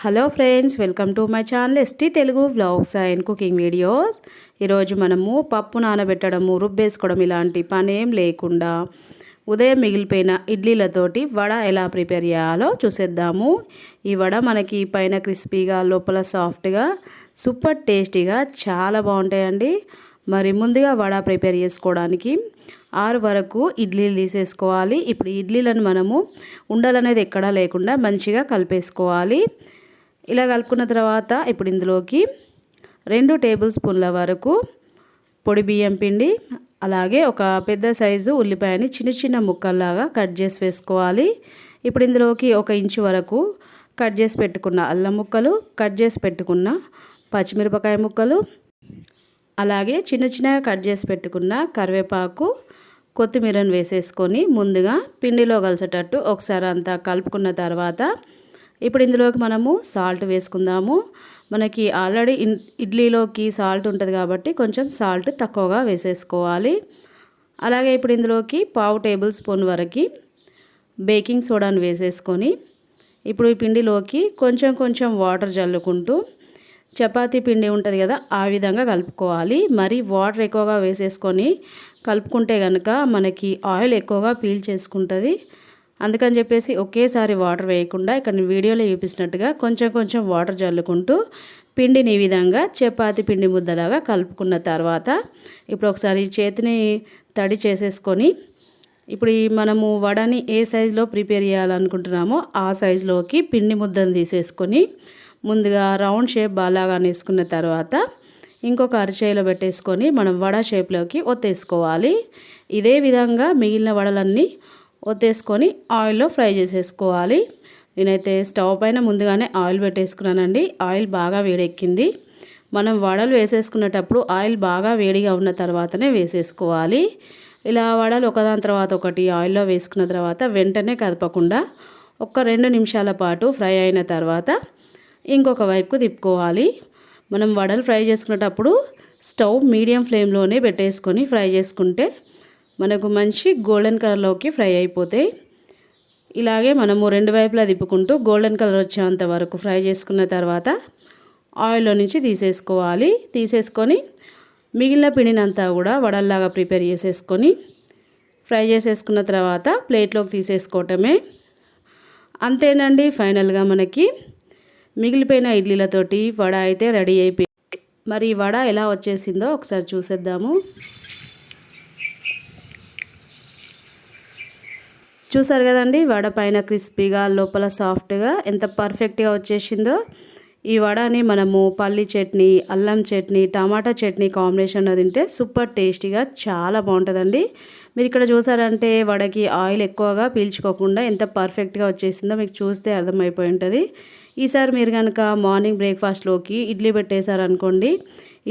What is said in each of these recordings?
Hello friends welcome to my channel ST Telugu vlogs and cooking videos ఈరోజు మనము పప్పు నానబెట్టడము రుబ్బేసుకోవడం ఇలాంటి పని ఏం లేకుండా ఉదయం మిగిలిపోయిన ఇడ్లీలతోటి వడ ఎలా ప్రిపేర్ చేయాలో చూసేద్దాము. ఈ వడ మనకి పైన క్రిస్పీగా లోపల సాఫ్ట్గా సూపర్ టేస్టీగా చాలా బాగుంటాయండి. మరి ముందుగా వడ ప్రిపేర్ చేసుకోవడానికి ఆరు వరకు ఇడ్లీలు తీసేసుకోవాలి. ఇప్పుడు ఇడ్లీలను మనము ఉండలనేది ఎక్కడా లేకుండా మంచిగా కలిపేసుకోవాలి. ఇలా కలుపుకున్న తర్వాత ఇప్పుడు ఇందులోకి రెండు టేబుల్ స్పూన్ల వరకు పొడి బియ్యం పిండి అలాగే ఒక పెద్ద సైజు ఉల్లిపాయని చిన్న చిన్న ముక్కల్లాగా కట్ చేసి వేసుకోవాలి. ఇప్పుడు ఇందులోకి ఒక ఇంచు వరకు కట్ చేసి పెట్టుకున్న అల్లం ముక్కలు కట్ చేసి పెట్టుకున్న పచ్చిమిరపకాయ ముక్కలు అలాగే చిన్న చిన్నగా కట్ చేసి పెట్టుకున్న కరివేపాకు కొత్తిమీరను వేసేసుకొని ముందుగా పిండిలో కలిసేటట్టు ఒకసారి అంతా కలుపుకున్న తర్వాత ఇప్పుడు ఇందులోకి మనము సాల్ట్ వేసుకుందాము. మనకి ఆల్రెడీ ఇడ్లీలోకి సాల్ట్ ఉంటుంది కాబట్టి కొంచెం సాల్ట్ తక్కువగా వేసేసుకోవాలి. అలాగే ఇప్పుడు ఇందులోకి పావు టేబుల్ స్పూన్ వరకు బేకింగ్ సోడాను వేసేసుకొని ఇప్పుడు ఈ పిండిలోకి కొంచెం కొంచెం వాటర్ జల్లుకుంటూ చపాతీ పిండి ఉంటుంది కదా ఆ విధంగా కలుపుకోవాలి. మరి వాటర్ ఎక్కువగా వేసేసుకొని కలుపుకుంటే కనుక మనకి ఆయిల్ ఎక్కువగా పీల్ చేసుకుంటుంది. అందుకని చెప్పేసి ఒకేసారి వాటర్ వేయకుండా ఇక్కడ వీడియోలో చూపిస్తున్నట్టుగా కొంచెం కొంచెం వాటర్ జల్లుకుంటూ పిండిని ఈ విధంగా చపాతి పిండి ముద్దలాగా కలుపుకున్న తర్వాత ఇప్పుడు ఒకసారి చేతిని తడి చేసేసుకొని ఇప్పుడు మనము వడని ఏ సైజులో ప్రిపేర్ చేయాలనుకుంటున్నామో ఆ సైజులోకి పిండి ముద్దను తీసేసుకొని ముందుగా రౌండ్ షేప్ బాలాగా వేసుకున్న తర్వాత ఇంకొక అరచేయిలో పెట్టేసుకొని మనం వడ షేప్లోకి ఒత్తేసుకోవాలి. ఇదే విధంగా మిగిలిన వడలన్నీ ఒత్తేసుకొని ఆయిల్లో ఫ్రై చేసేసుకోవాలి. నేనైతే స్టవ్ పైన ముందుగానే ఆయిల్ పెట్టేసుకున్నానండి. ఆయిల్ బాగా వేడెక్కింది. మనం వడలు వేసేసుకునేటప్పుడు ఆయిల్ బాగా వేడిగా ఉన్న తర్వాతనే వేసేసుకోవాలి. ఇలా వడలు ఒకదాని తర్వాత ఒకటి ఆయిల్లో వేసుకున్న తర్వాత వెంటనే కదపకుండా ఒక రెండు నిమిషాల పాటు ఫ్రై అయిన తర్వాత ఇంకొక వైపుకు తిప్పుకోవాలి. మనం వడలు ఫ్రై చేసుకునేటప్పుడు స్టవ్ మీడియం ఫ్లేమ్లోనే పెట్టేసుకొని ఫ్రై చేసుకుంటే మనకు మంచి గోల్డెన్ కలర్లోకి ఫ్రై అయిపోతాయి ఇలాగే మనము రెండు వైపులా తిప్పుకుంటూ గోల్డెన్ కలర్ వచ్చేంత వరకు ఫ్రై చేసుకున్న తర్వాత ఆయిల్లో నుంచి తీసేసుకోవాలి. తీసేసుకొని మిగిలిన పిండినంతా కూడా వడల్లాగా ప్రిపేర్ చేసేసుకొని ఫ్రై చేసేసుకున్న తర్వాత ప్లేట్లోకి తీసేసుకోవటమే. అంతేనండి ఫైనల్గా మనకి మిగిలిపోయిన ఇడ్లీలతోటి వడ అయితే రెడీ అయిపోయి మరి వడ ఎలా వచ్చేసిందో ఒకసారి చూసేద్దాము. చూసారు కదండి వడ పైన క్రిస్పీగా లోపల సాఫ్ట్గా ఎంత పర్ఫెక్ట్గా వచ్చేసిందో. ఈ వడని మనము పల్లి చట్నీ అల్లం చట్నీ టమాటా చట్నీ కాంబినేషన్లో తింటే సూపర్ టేస్టీగా చాలా బాగుంటుందండి. మీరు ఇక్కడ చూసారంటే వడకి ఆయిల్ ఎక్కువగా పీల్చుకోకుండా ఎంత పర్ఫెక్ట్గా వచ్చేసిందో మీకు చూస్తే అర్థమైపోయి ఉంటుంది. ఈసారి మీరు కనుక మార్నింగ్ బ్రేక్ఫాస్ట్లోకి ఇడ్లీ పెట్టేశారనుకోండి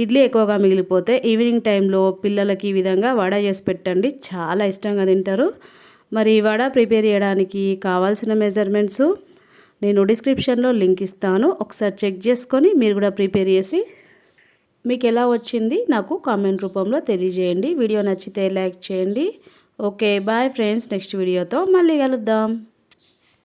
ఇడ్లీ ఎక్కువగా మిగిలిపోతే ఈవినింగ్ టైంలో పిల్లలకి ఈ విధంగా వడ చేసి పెట్టండి చాలా ఇష్టంగా తింటారు. మరి వడ ప్రిపేర్ చేయడానికి కావాల్సిన మెజర్మెంట్స్ నేను డిస్క్రిప్షన్లో లింక్ ఇస్తాను. ఒకసారి చెక్ చేసుకొని మీరు కూడా ప్రిపేర్ చేసి మీకు ఎలా వచ్చింది నాకు కామెంట్ రూపంలో తెలియజేయండి. వీడియో నచ్చితే లైక్ చేయండి. Okay bye friends. నెక్స్ట్ వీడియోతో మళ్ళీ కలుద్దాం.